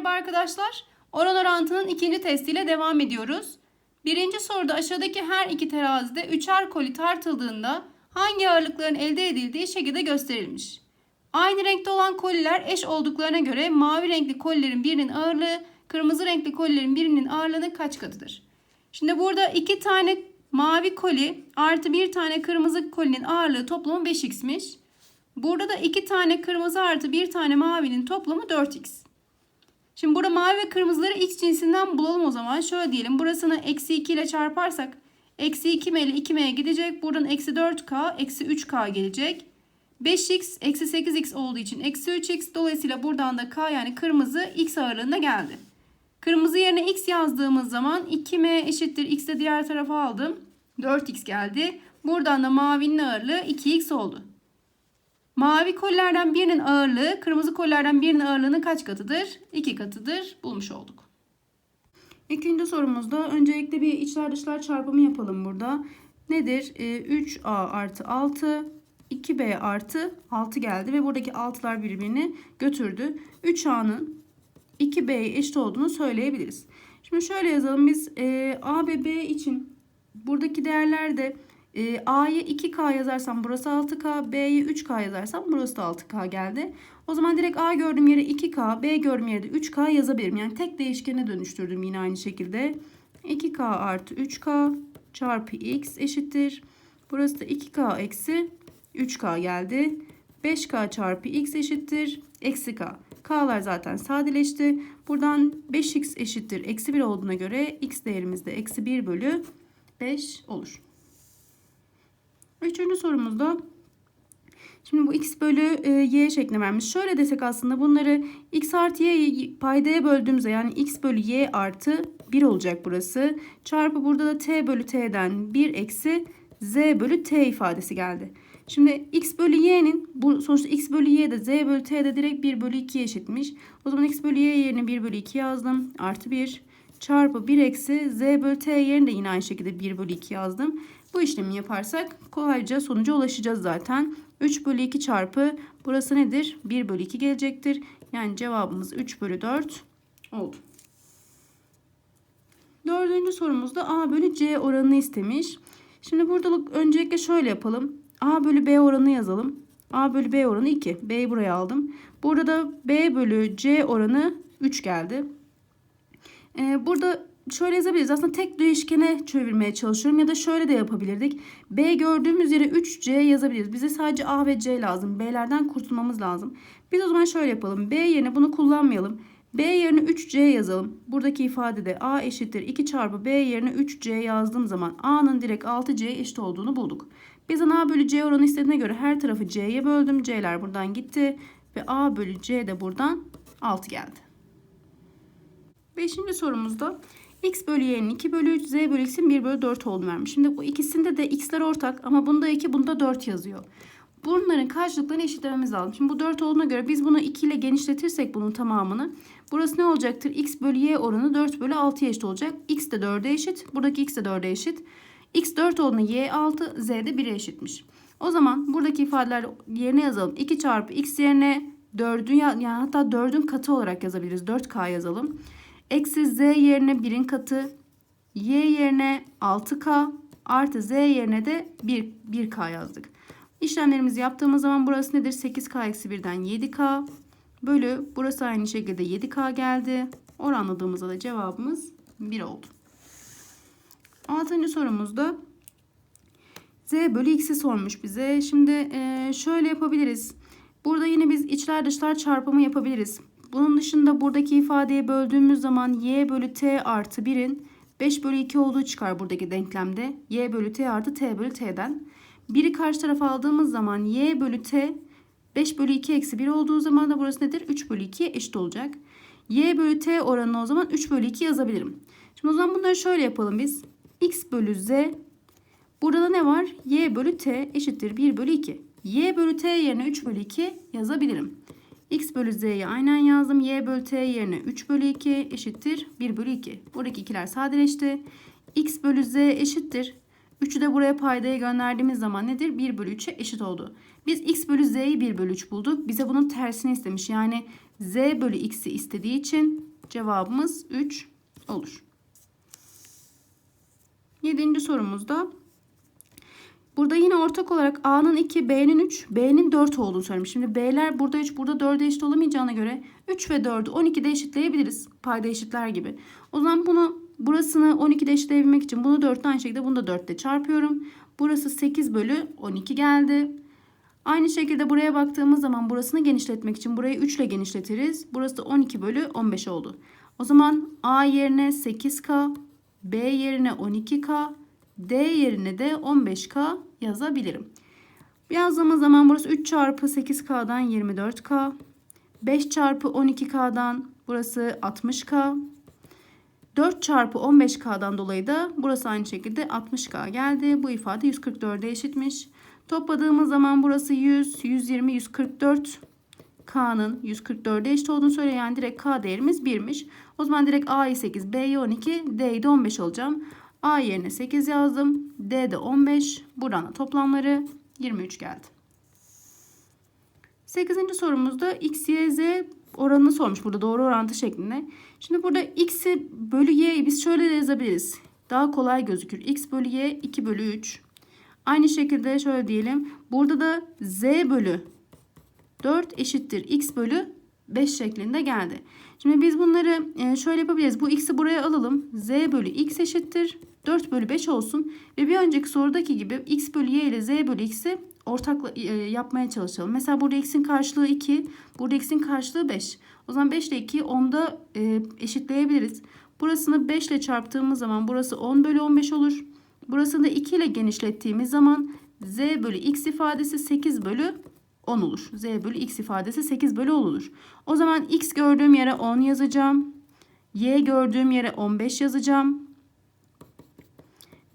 Merhaba arkadaşlar. Oran orantının ikinci testiyle devam ediyoruz. Birinci soruda aşağıdaki her iki terazide üçer koli tartıldığında hangi ağırlıkların elde edildiği şekilde gösterilmiş. Aynı renkte olan koliler eş olduklarına göre mavi renkli kolilerin birinin ağırlığı kırmızı renkli kolilerin birinin ağırlığının kaç katıdır? Şimdi burada iki tane mavi koli artı bir tane kırmızı kolinin ağırlığı toplamı 5x'miş. Burada da iki tane kırmızı artı bir tane mavinin toplamı 4x. Şimdi burada mavi ve kırmızıları x cinsinden bulalım o zaman. Şöyle diyelim burasını eksi 2 ile çarparsak eksi 2m ile 2m'ye gidecek. Buradan eksi 4k eksi 3k gelecek. 5x eksi 8x olduğu için eksi 3x dolayısıyla buradan da k yani kırmızı x ağırlığında geldi. Kırmızı yerine x yazdığımız zaman 2m eşittir x de diğer tarafa aldım. 4x geldi. Buradan da mavinin ağırlığı 2x oldu. Mavi kolilerden birinin ağırlığı kırmızı kolilerden birinin ağırlığının kaç katıdır? 2 katıdır. Bulmuş olduk. İkinci sorumuzda öncelikle bir içler dışlar çarpımı yapalım burada. Nedir? Ee, 3a artı 6 2b artı 6 geldi ve buradaki 6'lar birbirini götürdü. 3a'nın 2b'ye eşit olduğunu söyleyebiliriz. Şimdi şöyle yazalım biz e, a ve b için buradaki değerler de e, A'ya 2K yazarsam burası 6K, B'ye 3K yazarsam burası da 6K geldi. O zaman direkt A gördüğüm yere 2K, B gördüğüm yere de 3K yazabilirim. Yani tek değişkene dönüştürdüm yine aynı şekilde. 2K artı 3K çarpı X eşittir. Burası da 2K eksi 3K geldi. 5K çarpı X eşittir. Eksi K. K'lar zaten sadeleşti. Buradan 5X eşittir. Eksi 1 olduğuna göre X değerimiz de eksi 1 bölü 5 olur. Üçüncü sorumuzda şimdi bu x bölü e, y şeklinde vermiş. Şöyle desek aslında bunları x artı y paydaya böldüğümüzde yani x bölü y artı 1 olacak burası. Çarpı burada da t bölü t'den 1 eksi z bölü t ifadesi geldi. Şimdi x bölü y'nin bu sonuçta x bölü y de z bölü t de direkt 1 bölü 2'ye eşitmiş. O zaman x bölü y yerine 1 bölü 2 yazdım. Artı 1 çarpı 1 eksi z bölü t yerine de yine aynı şekilde 1 bölü 2 yazdım. Bu işlemi yaparsak kolayca sonuca ulaşacağız zaten. 3 bölü 2 çarpı burası nedir? 1 bölü 2 gelecektir. Yani cevabımız 3 bölü 4 oldu. Dördüncü sorumuzda A bölü C oranını istemiş. Şimdi burada öncelikle şöyle yapalım. A bölü B oranı yazalım. A bölü B oranı 2. B'yi buraya aldım. Burada da B bölü C oranı 3 geldi. Ee, burada şöyle yazabiliriz. Aslında tek değişkene çevirmeye çalışıyorum ya da şöyle de yapabilirdik. B gördüğümüz yere 3C yazabiliriz. Bize sadece A ve C lazım. B'lerden kurtulmamız lazım. Biz o zaman şöyle yapalım. B yerine bunu kullanmayalım. B yerine 3C yazalım. Buradaki ifadede A eşittir 2 çarpı B yerine 3C yazdığım zaman A'nın direkt 6C'ye eşit olduğunu bulduk. Bizden A bölü C oranı istediğine göre her tarafı C'ye böldüm. C'ler buradan gitti. Ve A bölü C de buradan 6 geldi. Beşinci sorumuzda x bölü y'nin 2 bölü 3, z bölü x'in 1 bölü 4 olduğunu vermiş. Şimdi bu ikisinde de x'ler ortak ama bunda 2 bunda 4 yazıyor. Bunların karşılıklarını eşitlememiz lazım. Şimdi bu 4 olduğuna göre biz bunu 2 ile genişletirsek bunun tamamını. Burası ne olacaktır? x bölü y oranı 4 bölü 6'ya eşit olacak. x de 4'e eşit. Buradaki x de 4'e eşit. x 4 olduğuna y 6, z de 1'e eşitmiş. O zaman buradaki ifadeler yerine yazalım. 2 çarpı x yerine 4'ün yani hatta 4'ün katı olarak yazabiliriz. 4k yazalım. Eksi z yerine 1'in katı. Y yerine 6k artı z yerine de 1, 1k yazdık. İşlemlerimizi yaptığımız zaman burası nedir? 8k eksi 1'den 7k bölü burası aynı şekilde 7k geldi. Oranladığımızda da cevabımız 1 oldu. Altıncı sorumuzda z bölü x'i sormuş bize. Şimdi şöyle yapabiliriz. Burada yine biz içler dışlar çarpımı yapabiliriz. Bunun dışında buradaki ifadeye böldüğümüz zaman y bölü t artı 1'in 5 bölü 2 olduğu çıkar buradaki denklemde. y bölü t artı t bölü t'den. 1'i karşı tarafa aldığımız zaman y bölü t 5 bölü 2 eksi 1 olduğu zaman da burası nedir? 3 bölü 2'ye eşit olacak. y bölü t oranını o zaman 3 bölü 2 yazabilirim. Şimdi o zaman bunları şöyle yapalım biz. x bölü z. Burada da ne var? y bölü t eşittir 1 bölü 2. y bölü t yerine 3 bölü 2 yazabilirim x bölü z'yi aynen yazdım. y bölü t yerine 3 bölü 2 eşittir 1 bölü 2. Buradaki ikiler sadeleşti. x bölü z eşittir. 3'ü de buraya paydaya gönderdiğimiz zaman nedir? 1 bölü 3'e eşit oldu. Biz x bölü z'yi 1 bölü 3 bulduk. Bize bunun tersini istemiş. Yani z bölü x'i istediği için cevabımız 3 olur. Yedinci sorumuzda burada yine ortak olarak A'nın 2, B'nin 3, B'nin 4 olduğunu söylemiş. Şimdi B'ler burada 3, burada 4'e eşit olamayacağına göre 3 ve 4'ü 12'de eşitleyebiliriz. Payda eşitler gibi. O zaman bunu burasını 12'de eşitleyebilmek için bunu 4'te aynı şekilde bunu da 4'te çarpıyorum. Burası 8 bölü 12 geldi. Aynı şekilde buraya baktığımız zaman burasını genişletmek için burayı 3 ile genişletiriz. Burası da 12 bölü 15 oldu. O zaman A yerine 8K, B yerine 12K, D yerine de 15K yazabilirim. Yazdığımız zaman burası 3 çarpı 8K'dan 24K. 5 çarpı 12K'dan burası 60K. 4 çarpı 15K'dan dolayı da burası aynı şekilde 60K geldi. Bu ifade 144'e eşitmiş. Topladığımız zaman burası 100, 120, 144. K'nın 144'e eşit olduğunu söylüyor. Yani direkt K değerimiz 1'miş. O zaman direkt A'yı 8, B'yi 12, D'yi de 15 alacağım. A yerine 8 yazdım. D de 15. Buradan toplamları 23 geldi. 8. sorumuzda X, Y, Z oranını sormuş burada doğru orantı şeklinde. Şimdi burada X'i bölü Y'yi biz şöyle de yazabiliriz. Daha kolay gözükür. X bölü Y 2 bölü 3. Aynı şekilde şöyle diyelim. Burada da Z bölü 4 eşittir X bölü 5 şeklinde geldi. Şimdi biz bunları e, şöyle yapabiliriz. Bu x'i buraya alalım. Z bölü x eşittir. 4 bölü 5 olsun. Ve bir önceki sorudaki gibi x bölü y ile z bölü x'i ortakla e, yapmaya çalışalım. Mesela burada x'in karşılığı 2. Burada x'in karşılığı 5. O zaman 5 ile 2'yi 10'da e, eşitleyebiliriz. Burasını 5 ile çarptığımız zaman burası 10 bölü 15 olur. Burasını da 2 ile genişlettiğimiz zaman z bölü x ifadesi 8 bölü 10 olur. Z bölü x ifadesi 8 bölü 10 olur. O zaman x gördüğüm yere 10 yazacağım. Y gördüğüm yere 15 yazacağım.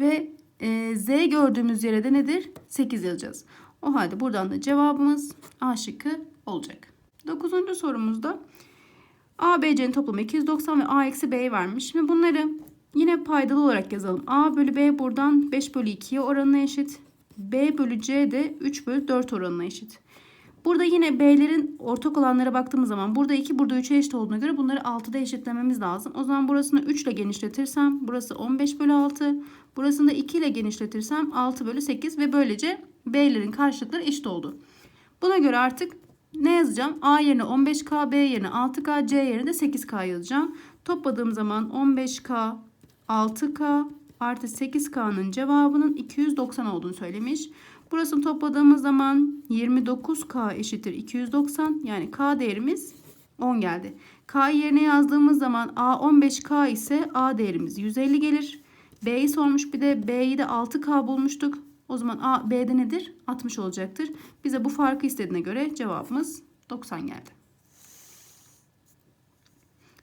Ve e, Z gördüğümüz yere de nedir? 8 yazacağız. O halde buradan da cevabımız A şıkkı olacak. 9. sorumuzda A, B, C'nin toplamı 290 ve A eksi B'yi vermiş. Şimdi bunları yine paydalı olarak yazalım. A bölü B buradan 5 bölü 2'ye oranına eşit. B bölü C de 3 bölü 4 oranına eşit. Burada yine B'lerin ortak olanlara baktığımız zaman burada 2 burada 3'e eşit olduğuna göre bunları 6'da eşitlememiz lazım. O zaman burasını 3 ile genişletirsem burası 15 bölü 6. Burasını da 2 ile genişletirsem 6 bölü 8 ve böylece B'lerin karşılıkları eşit oldu. Buna göre artık ne yazacağım? A yerine 15K, B yerine 6K, C yerine de 8K yazacağım. Topladığım zaman 15K, 6K artı 8K'nın cevabının 290 olduğunu söylemiş. Burasını topladığımız zaman 29K eşittir 290. Yani K değerimiz 10 geldi. K yerine yazdığımız zaman A 15K ise A değerimiz 150 gelir. B'yi sormuş bir de B'yi de 6K bulmuştuk. O zaman A B'de nedir? 60 olacaktır. Bize bu farkı istediğine göre cevabımız 90 geldi.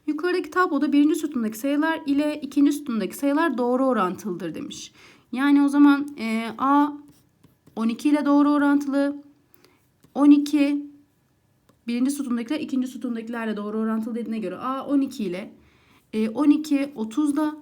Yukarıdaki tabloda birinci sütundaki sayılar ile ikinci sütundaki sayılar doğru orantılıdır demiş. Yani o zaman e, A 12 ile doğru orantılı. 12 birinci sütundakiler ikinci sütundakilerle doğru orantılı dediğine göre A 12 ile e, 12 30 da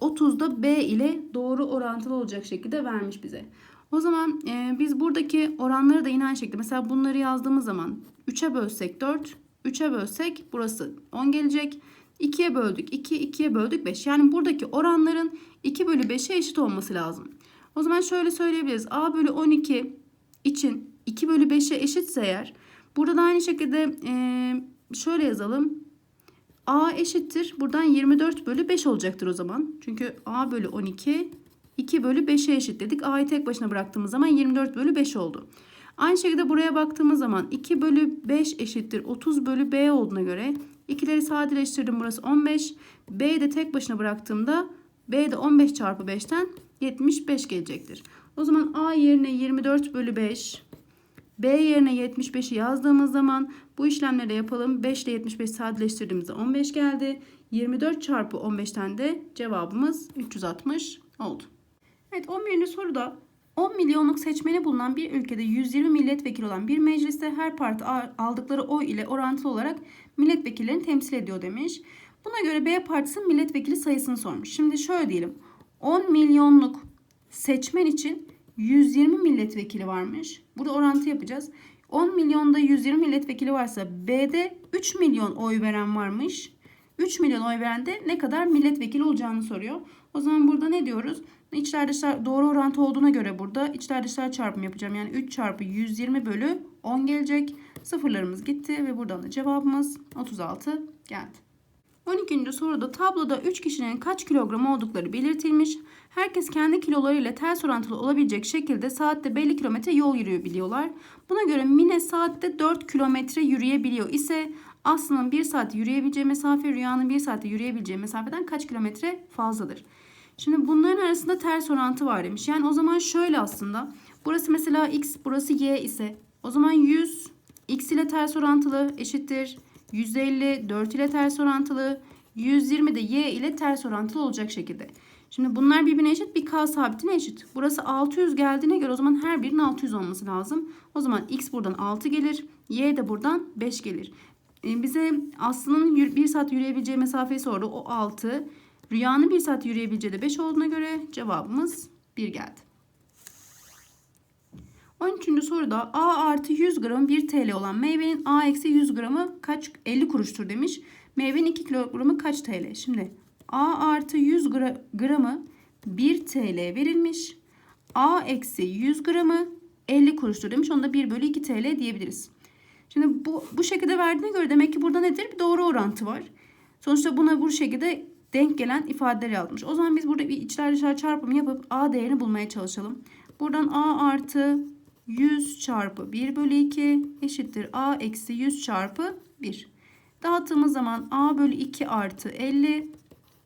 30 da B ile doğru orantılı olacak şekilde vermiş bize. O zaman e, biz buradaki oranları da yine aynı şekilde mesela bunları yazdığımız zaman 3'e bölsek 4, 3'e bölsek burası 10 gelecek. 2'ye böldük 2, 2'ye böldük 5. Yani buradaki oranların 2 bölü 5'e eşit olması lazım. O zaman şöyle söyleyebiliriz. A bölü 12 için 2 bölü 5'e eşitse eğer burada da aynı şekilde e, şöyle yazalım. A eşittir. Buradan 24 bölü 5 olacaktır o zaman. Çünkü A bölü 12 2 bölü 5'e eşit dedik. A'yı tek başına bıraktığımız zaman 24 bölü 5 oldu. Aynı şekilde buraya baktığımız zaman 2 bölü 5 eşittir 30 bölü B olduğuna göre ikileri sadeleştirdim burası 15. B'yi de tek başına bıraktığımda B de 15 çarpı 5'ten 75 gelecektir. O zaman A yerine 24 bölü 5, B yerine 75'i yazdığımız zaman bu işlemleri de yapalım. 5 ile 75 sadeleştirdiğimizde 15 geldi. 24 çarpı 15'ten de cevabımız 360 oldu. Evet 11. soruda 10 milyonluk seçmeni bulunan bir ülkede 120 milletvekili olan bir mecliste her parti aldıkları oy ile orantılı olarak milletvekillerini temsil ediyor demiş. Buna göre B partisinin milletvekili sayısını sormuş. Şimdi şöyle diyelim. 10 milyonluk seçmen için 120 milletvekili varmış. Burada orantı yapacağız. 10 milyonda 120 milletvekili varsa B'de 3 milyon oy veren varmış. 3 milyon oy verende ne kadar milletvekili olacağını soruyor. O zaman burada ne diyoruz? İçler dışlar doğru orantı olduğuna göre burada içler dışlar çarpımı yapacağım. Yani 3 çarpı 120 bölü 10 gelecek. Sıfırlarımız gitti ve buradan da cevabımız 36 geldi. 12. soruda tabloda 3 kişinin kaç kilogram oldukları belirtilmiş. Herkes kendi kilolarıyla ters orantılı olabilecek şekilde saatte belli kilometre yol yürüyor biliyorlar. Buna göre Mine saatte 4 kilometre yürüyebiliyor ise Aslı'nın 1 saat yürüyebileceği mesafe Rüya'nın 1 saatte yürüyebileceği mesafeden kaç kilometre fazladır? Şimdi bunların arasında ters orantı var demiş. Yani o zaman şöyle aslında. Burası mesela x, burası y ise o zaman 100 x ile ters orantılı eşittir. 150 4 ile ters orantılı. 120 de y ile ters orantılı olacak şekilde. Şimdi bunlar birbirine eşit bir k sabitine eşit. Burası 600 geldiğine göre o zaman her birinin 600 olması lazım. O zaman x buradan 6 gelir. Y de buradan 5 gelir. E, bize Aslı'nın 1 saat yürüyebileceği mesafeyi sordu. O 6. Rüyanın 1 saat yürüyebileceği de 5 olduğuna göre cevabımız 1 geldi. 13. soruda A artı 100 gram 1 TL olan meyvenin A eksi 100 gramı kaç 50 kuruştur demiş. Meyvenin 2 kilogramı kaç TL? Şimdi A artı 100 gra- gramı 1 TL verilmiş. A eksi 100 gramı 50 kuruştur demiş. Onda 1 bölü 2 TL diyebiliriz. Şimdi bu, bu şekilde verdiğine göre demek ki burada nedir? Bir doğru orantı var. Sonuçta buna bu şekilde denk gelen ifadeler yazmış. O zaman biz burada bir içler dışlar çarpımı yapıp A değerini bulmaya çalışalım. Buradan A artı 100 çarpı 1 bölü 2 eşittir A eksi 100 çarpı 1. Dağıttığımız zaman A bölü 2 artı 50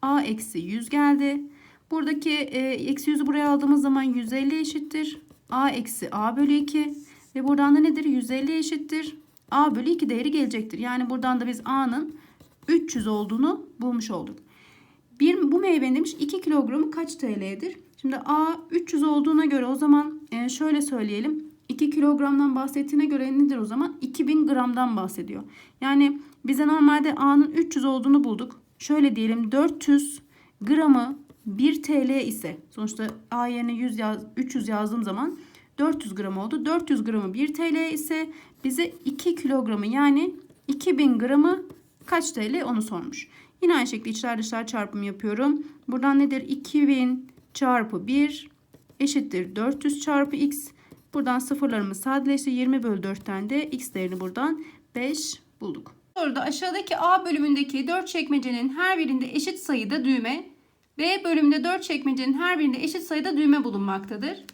A eksi 100 geldi. Buradaki e, eksi 100'ü buraya aldığımız zaman 150 eşittir. A eksi A bölü 2 ve buradan da nedir? 150 eşittir. A bölü 2 değeri gelecektir. Yani buradan da biz A'nın 300 olduğunu bulmuş olduk. Bir, bu meyvenin demiş 2 kilogramı kaç TL'dir? Şimdi A 300 olduğuna göre o zaman e, şöyle söyleyelim. 2 kilogramdan bahsettiğine göre nedir o zaman? 2000 gramdan bahsediyor. Yani bize normalde A'nın 300 olduğunu bulduk. Şöyle diyelim 400 gramı 1 TL ise sonuçta A yerine 100 yaz, 300 yazdığım zaman 400 gram oldu. 400 gramı 1 TL ise bize 2 kilogramı yani 2000 gramı kaç TL onu sormuş. Yine aynı şekilde içler dışlar çarpımı yapıyorum. Buradan nedir? 2000 çarpı 1 eşittir 400 çarpı x. Buradan sıfırlarımız sadeleşti. 20 bölü 4'ten de x değerini buradan 5 bulduk. Soruda aşağıdaki A bölümündeki 4 çekmecenin her birinde eşit sayıda düğme, B bölümünde 4 çekmecenin her birinde eşit sayıda düğme bulunmaktadır.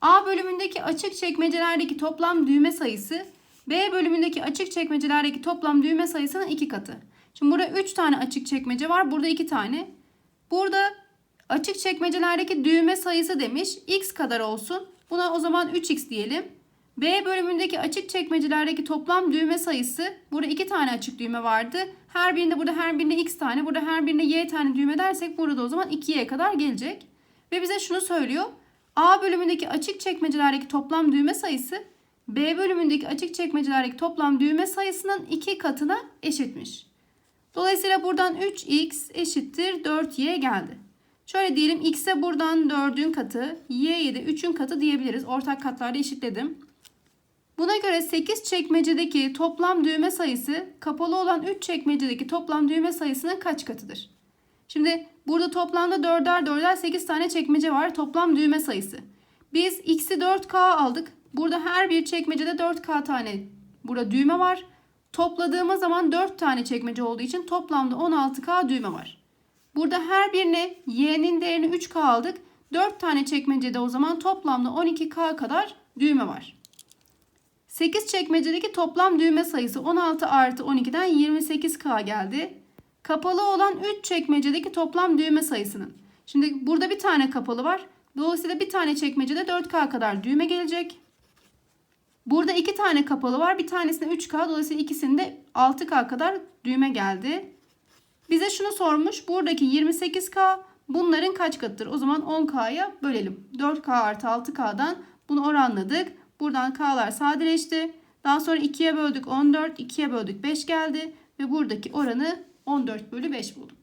A bölümündeki açık çekmecelerdeki toplam düğme sayısı B bölümündeki açık çekmecelerdeki toplam düğme sayısının iki katı. Şimdi burada 3 tane açık çekmece var. Burada 2 tane. Burada açık çekmecelerdeki düğme sayısı demiş. X kadar olsun. Buna o zaman 3x diyelim. B bölümündeki açık çekmecelerdeki toplam düğme sayısı. Burada 2 tane açık düğme vardı. Her birinde burada her birinde x tane. Burada her birinde y tane düğme dersek burada o zaman 2'ye kadar gelecek. Ve bize şunu söylüyor. A bölümündeki açık çekmecelerdeki toplam düğme sayısı B bölümündeki açık çekmecelerdeki toplam düğme sayısının 2 katına eşitmiş. Dolayısıyla buradan 3x eşittir 4y geldi. Şöyle diyelim x'e buradan 4'ün katı, y'ye de 3'ün katı diyebiliriz. Ortak katlarda eşitledim. Buna göre 8 çekmecedeki toplam düğme sayısı kapalı olan 3 çekmecedeki toplam düğme sayısının kaç katıdır? Şimdi burada toplamda 4'er 4'er 8 tane çekmece var. Toplam düğme sayısı. Biz x'i 4k aldık. Burada her bir çekmecede 4k tane burada düğme var. Topladığımız zaman 4 tane çekmece olduğu için toplamda 16k düğme var. Burada her birine y'nin değerini 3k aldık. 4 tane çekmecede o zaman toplamda 12k kadar düğme var. 8 çekmecedeki toplam düğme sayısı 16 artı 12'den 28k geldi. Kapalı olan 3 çekmecedeki toplam düğme sayısının. Şimdi burada bir tane kapalı var. Dolayısıyla bir tane çekmecede 4k kadar düğme gelecek. Burada iki tane kapalı var. Bir tanesinde 3K. Dolayısıyla ikisinde 6K kadar düğme geldi. Bize şunu sormuş. Buradaki 28K bunların kaç katıdır? O zaman 10K'ya bölelim. 4K artı 6K'dan bunu oranladık. Buradan K'lar sadeleşti. Daha sonra 2'ye böldük 14. 2'ye böldük 5 geldi. Ve buradaki oranı 14 bölü 5 bulduk.